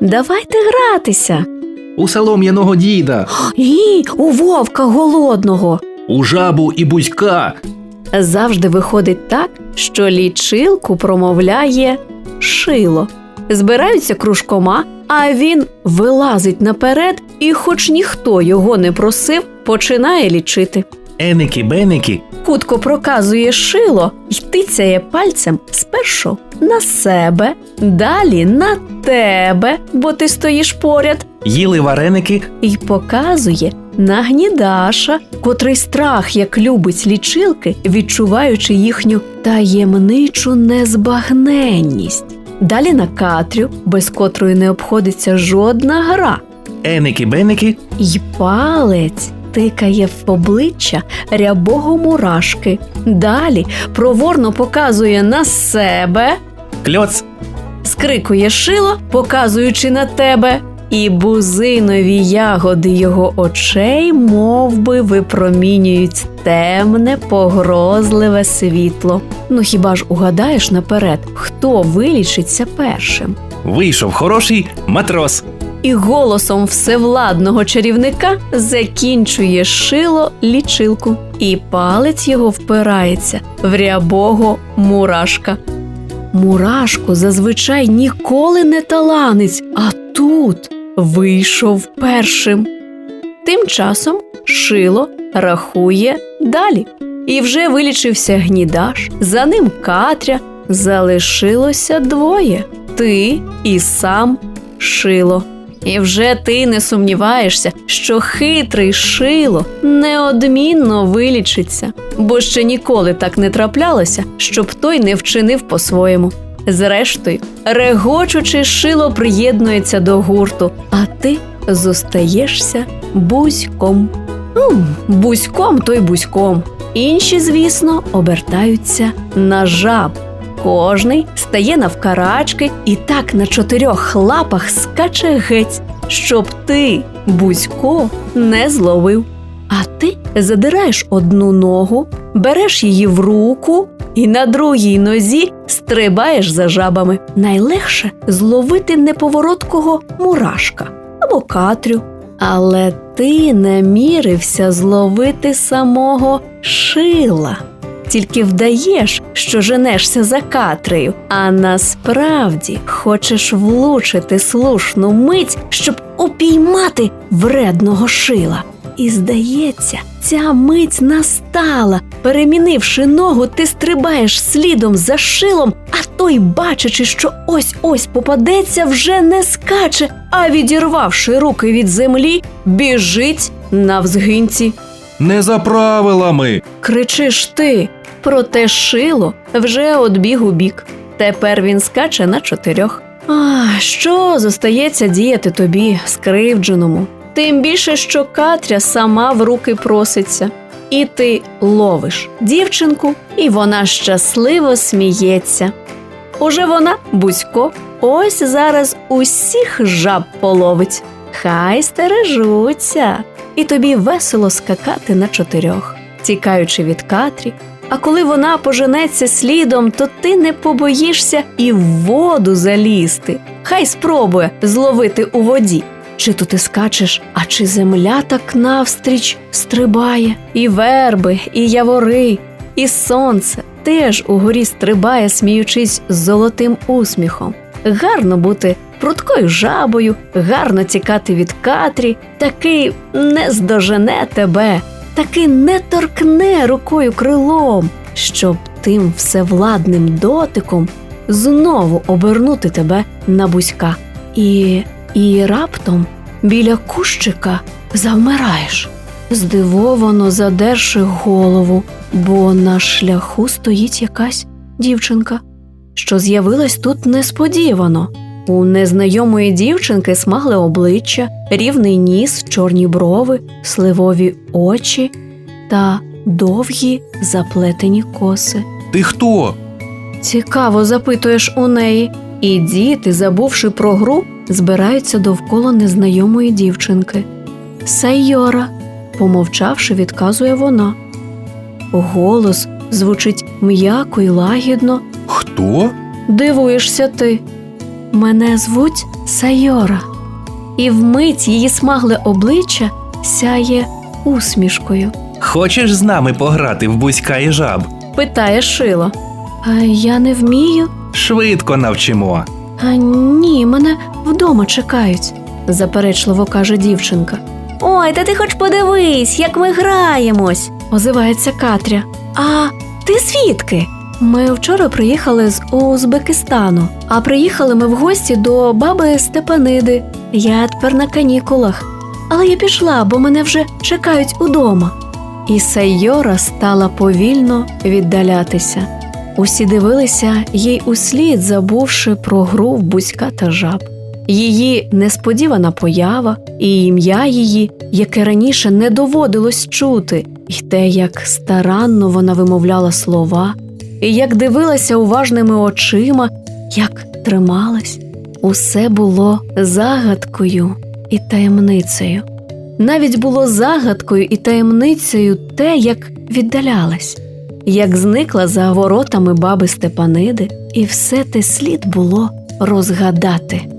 Давайте гратися. У солом'яного діда, І у вовка голодного. у жабу і бузька. Завжди виходить так, що лічилку промовляє шило. Збираються кружкома, а він вилазить наперед і, хоч ніхто його не просив, починає лічити. Еники-беники, Хутко проказує шило й тицяє пальцем спершу на себе, далі на тебе, бо ти стоїш поряд, їли вареники, й показує на гнідаша, котрий страх як любить лічилки, відчуваючи їхню таємничу незбагненність. Далі на Катрю, без котрої не обходиться жодна гра, еники-беники, й палець тикає в обличчя рябого мурашки. Далі проворно показує на себе, кльоц, скрикує шило, показуючи на тебе, і бузинові ягоди його очей мов би, випромінюють темне, погрозливе світло. Ну хіба ж угадаєш наперед, хто вилічиться першим? вийшов хороший матрос. І голосом всевладного чарівника закінчує шило лічилку, і палець його впирається в рябого мурашка. Мурашку зазвичай ніколи не таланець, а тут вийшов першим. Тим часом шило рахує далі. І вже вилічився гнідаш, за ним Катря, залишилося двоє ти і сам шило. І вже ти не сумніваєшся, що хитрий шило неодмінно вилічиться, бо ще ніколи так не траплялося, щоб той не вчинив по-своєму. Зрештою, регочучи, шило приєднується до гурту, а ти зостаєшся бузьком. Ну, бузьком то й бузьком. Інші, звісно, обертаються на жаб. Кожний стає навкарачки і так на чотирьох лапах скаче геть, щоб ти, бузько, не зловив. А ти задираєш одну ногу, береш її в руку і на другій нозі стрибаєш за жабами. Найлегше зловити неповороткого мурашка або катрю. Але ти намірився зловити самого шила. Тільки вдаєш, що женешся за Катрею, а насправді хочеш влучити слушну мить, щоб упіймати вредного шила. І здається, ця мить настала. Перемінивши ногу, ти стрибаєш слідом за шилом, а той, бачачи, що ось ось попадеться, вже не скаче, а відірвавши руки від землі, біжить навзгинці. Не за правилами. Кричиш ти, проте шило вже одбіг у бік. Тепер він скаче на чотирьох. А що зостається діяти тобі, скривдженому? Тим більше, що Катря сама в руки проситься. І ти ловиш дівчинку, і вона щасливо сміється. Уже вона, Бузько, ось зараз усіх жаб половить. Хай стережуться, і тобі весело скакати на чотирьох, тікаючи від Катрі. А коли вона поженеться слідом, то ти не побоїшся і в воду залізти. Хай спробує зловити у воді. Чи то ти скачеш, а чи земля так навстріч стрибає, і верби, і явори, і сонце теж угорі стрибає, сміючись з золотим усміхом. Гарно бути пруткою жабою, гарно тікати від Катрі, таки не здожене тебе, таки не торкне рукою крилом, щоб тим всевладним дотиком знову обернути тебе на бузька. І, і раптом біля кущика завмираєш, здивовано задерши голову, бо на шляху стоїть якась дівчинка, що з'явилась тут несподівано. У незнайомої дівчинки смагле обличчя, рівний ніс, чорні брови, сливові очі та довгі заплетені коси. Ти хто? Цікаво запитуєш у неї, і діти, забувши про гру, збираються довкола незнайомої дівчинки. Сайора, помовчавши, відказує вона. Голос звучить м'яко й лагідно. Хто? Дивуєшся ти. Мене звуть Сайора. І вмить її смагле обличчя сяє усмішкою. Хочеш з нами пограти в бузька і жаб? Питає Шило. А я не вмію. Швидко навчимо. А ні, мене вдома чекають, заперечливо каже дівчинка. Ой, та ти хоч подивись, як ми граємось, озивається Катря. А ти звідки? Ми вчора приїхали з Узбекистану, а приїхали ми в гості до баби Степаниди. Я тепер на канікулах. Але я пішла, бо мене вже чекають удома. І Сайора стала повільно віддалятися. Усі дивилися їй услід, забувши про гру в бузька та жаб. Її несподівана поява і ім'я її, яке раніше не доводилось чути, і те, як старанно вона вимовляла слова, і як дивилася уважними очима, як трималась, усе було загадкою і таємницею. Навіть було загадкою і таємницею те, як віддалялась, як зникла за воротами баби Степаниди, і все те слід було розгадати.